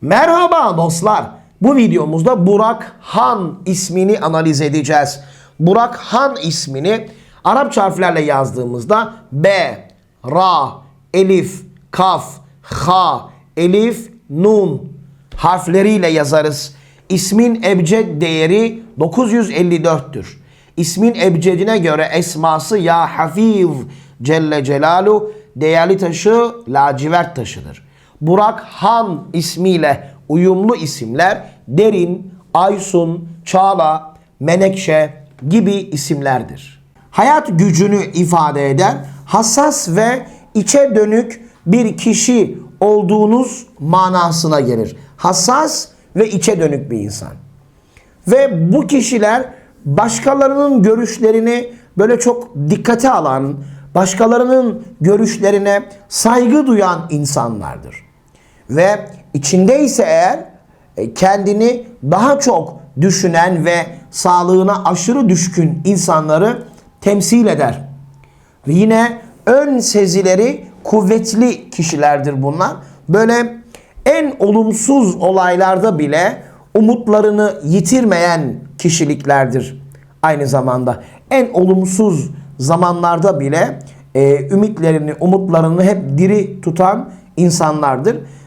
Merhaba dostlar. Bu videomuzda Burak Han ismini analiz edeceğiz. Burak Han ismini Arapça harflerle yazdığımızda B, Ra, Elif, Kaf, Ha, Elif, Nun harfleriyle yazarız. İsmin ebced değeri 954'tür. İsmin ebcedine esması esması Ya Hafiz Celle Celalu değerli taşı lacivert taşıdır. Burak Han ismiyle uyumlu isimler Derin, Aysun, Çağla, Menekşe gibi isimlerdir. Hayat gücünü ifade eden hassas ve içe dönük bir kişi olduğunuz manasına gelir. Hassas ve içe dönük bir insan. Ve bu kişiler başkalarının görüşlerini böyle çok dikkate alan, başkalarının görüşlerine saygı duyan insanlardır. Ve içindeyse eğer e, kendini daha çok düşünen ve sağlığına aşırı düşkün insanları temsil eder. Yine ön sezileri kuvvetli kişilerdir bunlar. Böyle en olumsuz olaylarda bile umutlarını yitirmeyen kişiliklerdir. Aynı zamanda en olumsuz zamanlarda bile e, ümitlerini, umutlarını hep diri tutan insanlardır.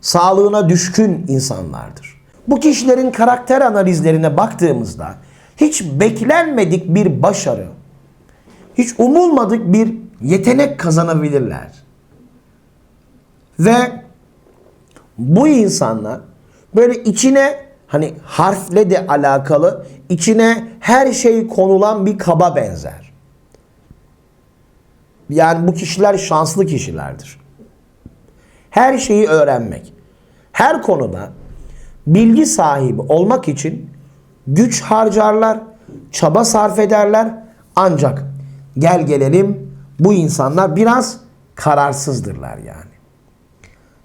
sağlığına düşkün insanlardır. Bu kişilerin karakter analizlerine baktığımızda hiç beklenmedik bir başarı, hiç umulmadık bir yetenek kazanabilirler. Ve bu insanlar böyle içine hani harfle de alakalı içine her şey konulan bir kaba benzer. Yani bu kişiler şanslı kişilerdir. Her şeyi öğrenmek, her konuda bilgi sahibi olmak için güç harcarlar, çaba sarf ederler. Ancak gel gelelim bu insanlar biraz kararsızdırlar yani.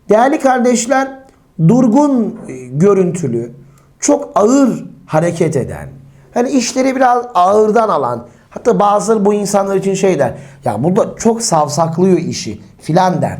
Değerli kardeşler, durgun e, görüntülü, çok ağır hareket eden, hani işleri biraz ağırdan alan, hatta bazıları bu insanlar için şey der, ya bu çok savsaklıyor işi filan der.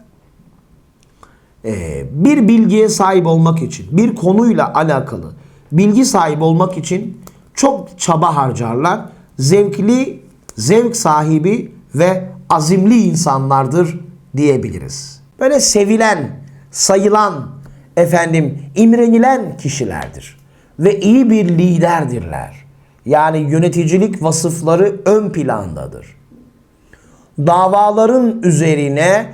bir bilgiye sahip olmak için, bir konuyla alakalı bilgi sahibi olmak için çok çaba harcarlar. Zevkli, zevk sahibi ve azimli insanlardır diyebiliriz. Böyle sevilen, sayılan, efendim imrenilen kişilerdir ve iyi bir liderdirler. Yani yöneticilik vasıfları ön plandadır. Davaların üzerine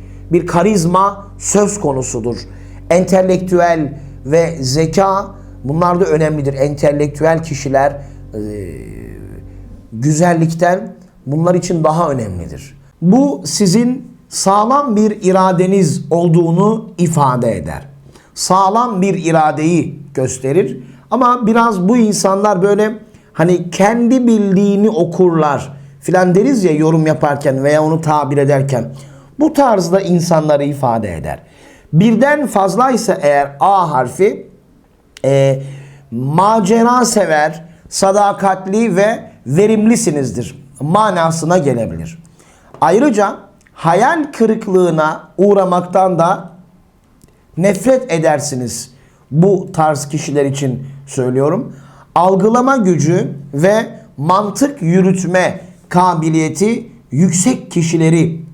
bir karizma söz konusudur. Entelektüel ve zeka Bunlar da önemlidir. Entelektüel kişiler e, güzellikten bunlar için daha önemlidir. Bu sizin sağlam bir iradeniz olduğunu ifade eder. Sağlam bir iradeyi gösterir. Ama biraz bu insanlar böyle hani kendi bildiğini okurlar filan deriz ya yorum yaparken veya onu tabir ederken. Bu tarzda insanları ifade eder. Birden fazlaysa eğer A harfi e, macera sever, sadakatli ve verimlisinizdir manasına gelebilir. Ayrıca hayal kırıklığına uğramaktan da nefret edersiniz. Bu tarz kişiler için söylüyorum. Algılama gücü ve mantık yürütme kabiliyeti yüksek kişileri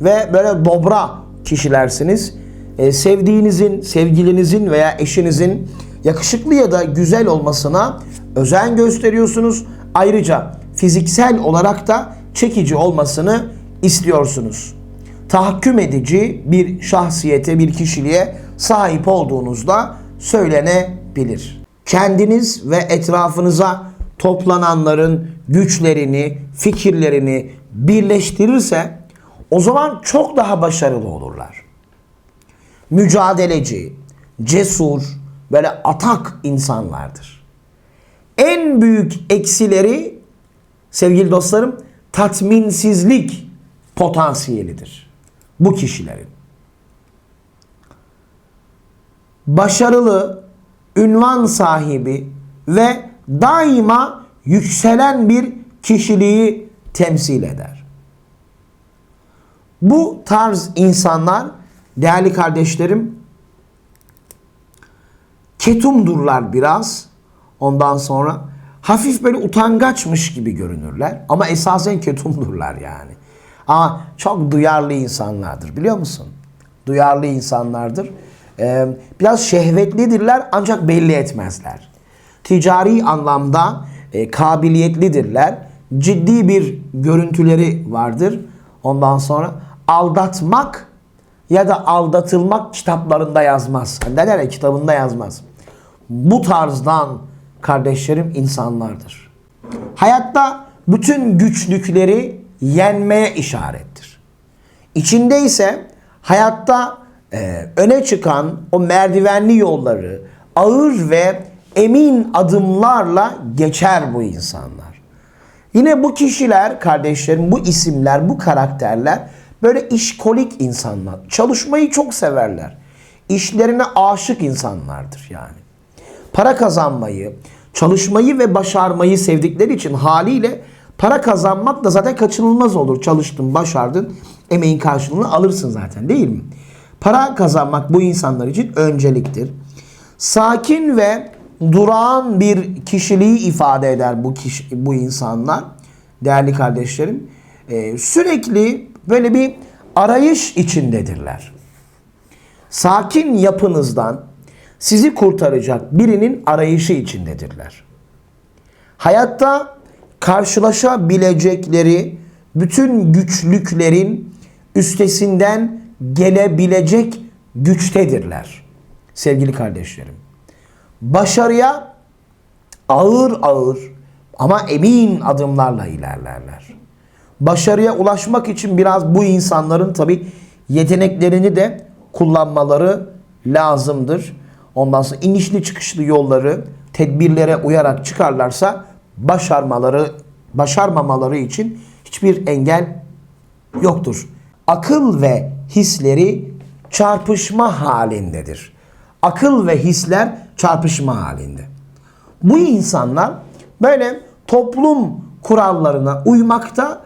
ve böyle dobra kişilersiniz. Ee, sevdiğinizin, sevgilinizin veya eşinizin yakışıklı ya da güzel olmasına özen gösteriyorsunuz. Ayrıca fiziksel olarak da çekici olmasını istiyorsunuz. Tahakküm edici bir şahsiyete, bir kişiliğe sahip olduğunuzda söylenebilir. Kendiniz ve etrafınıza toplananların güçlerini, fikirlerini birleştirirse o zaman çok daha başarılı olurlar. Mücadeleci, cesur, böyle atak insanlardır. En büyük eksileri sevgili dostlarım tatminsizlik potansiyelidir bu kişilerin. Başarılı, ünvan sahibi ve daima yükselen bir kişiliği temsil eder. Bu tarz insanlar değerli kardeşlerim ketumdurlar biraz. Ondan sonra hafif böyle utangaçmış gibi görünürler ama esasen ketumdurlar yani. Ama çok duyarlı insanlardır biliyor musun? Duyarlı insanlardır. Ee, biraz şehvetlidirler ancak belli etmezler. Ticari anlamda e, kabiliyetlidirler. Ciddi bir görüntüleri vardır. Ondan sonra aldatmak ya da aldatılmak kitaplarında yazmaz. Ya kitabında yazmaz. Bu tarzdan kardeşlerim insanlardır. Hayatta bütün güçlükleri yenmeye işarettir. İçinde ise hayatta e, öne çıkan o merdivenli yolları ağır ve emin adımlarla geçer bu insanlar. Yine bu kişiler kardeşlerim, bu isimler, bu karakterler böyle işkolik insanlar. Çalışmayı çok severler. İşlerine aşık insanlardır yani. Para kazanmayı, çalışmayı ve başarmayı sevdikleri için haliyle para kazanmak da zaten kaçınılmaz olur. Çalıştın, başardın, emeğin karşılığını alırsın zaten değil mi? Para kazanmak bu insanlar için önceliktir. Sakin ve durağan bir kişiliği ifade eder bu kişi, bu insanlar değerli kardeşlerim. Ee, sürekli böyle bir arayış içindedirler. Sakin yapınızdan sizi kurtaracak birinin arayışı içindedirler. Hayatta karşılaşabilecekleri bütün güçlüklerin üstesinden gelebilecek güçtedirler. Sevgili kardeşlerim. Başarıya ağır ağır ama emin adımlarla ilerlerler. Başarıya ulaşmak için biraz bu insanların tabi yeteneklerini de kullanmaları lazımdır. Ondan sonra inişli çıkışlı yolları tedbirlere uyarak çıkarlarsa başarmaları başarmamaları için hiçbir engel yoktur. Akıl ve hisleri çarpışma halindedir. Akıl ve hisler çarpışma halinde. Bu insanlar böyle toplum kurallarına uymakta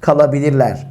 kalabilirler.